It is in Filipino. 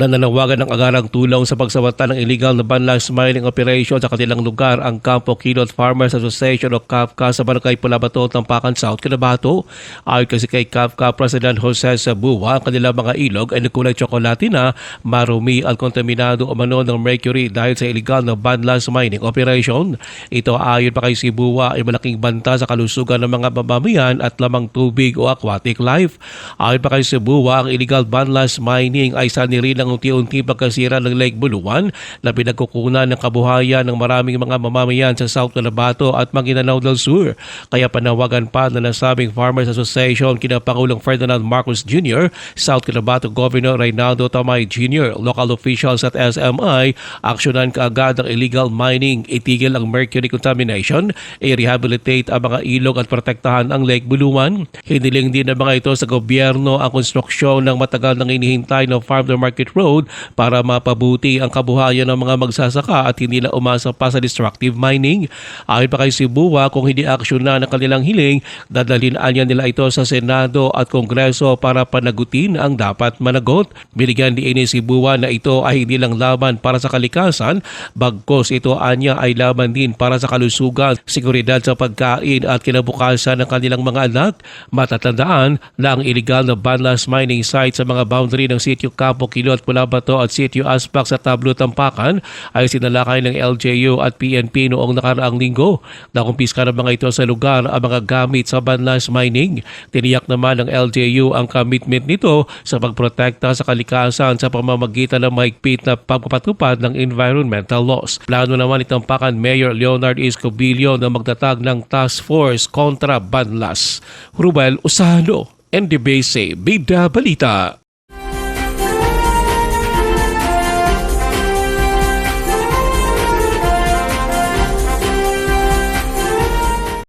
Nananawagan ng agarang tulong sa pagsamanta ng illegal na banlas mining operation sa kanilang lugar ang Campo Kilot Farmers Association o CAFCA sa Barangay Pulabato, Tampakan South, Cotabato. Ayon kasi kay CAFCA President Jose Sabua, ang kanilang mga ilog ay nagkulay tsokolate na marumi at kontaminado o ng mercury dahil sa illegal na banlas mining operation. Ito ayon pa kay Sibua ay malaking banta sa kalusugan ng mga mamamayan at lamang tubig o aquatic life. Ayon pa kay Sibua, ang illegal banlas mining ay saniri ng unti-unti pagkasira ng Lake Buluan na pinagkukunan ng kabuhayan ng maraming mga mamamayan sa South Cotabato at Maguindanao del Sur. Kaya panawagan pa na nasabing Farmers Association kina Pangulong Ferdinand Marcos Jr., South Cotabato Governor Reynaldo Tamay Jr., local officials at SMI, aksyonan kaagad ang illegal mining, itigil ang mercury contamination, i-rehabilitate ang mga ilog at protektahan ang Lake Buluan. Hiniling din ng mga ito sa gobyerno ang konstruksyon ng matagal nang inihintay na farm to market road para mapabuti ang kabuhayan ng mga magsasaka at hindi na umasa pa sa destructive mining. Ayon pa kay Sibua, kung hindi aksyon na ng kanilang hiling, dadalhin anya nila ito sa Senado at Kongreso para panagutin ang dapat managot. Binigyan ni Sibua na ito ay hindi lang laban para sa kalikasan, bagkos ito anya ay laban din para sa kalusugan, seguridad sa pagkain at kinabukasan ng kanilang mga anak. Matatandaan na ang illegal na banlas mining site sa mga boundary ng sitio Campo Kilot, Pulabato at sitio Aspak sa Tablo, Tampakan ay sinalakay ng LGU at PNP noong nakaraang linggo. Nakumpiska ng mga ito sa lugar ang mga gamit sa banlas mining. Tiniyak naman ng LGU ang commitment nito sa pagprotekta sa kalikasan sa pamamagitan ng mahigpit na pagpapatupad ng environmental laws. Plano naman itong pakan Mayor Leonard Escobillo na magtatag ng task force kontra banlas. Rubel Usano, NDBC, Bida Balita.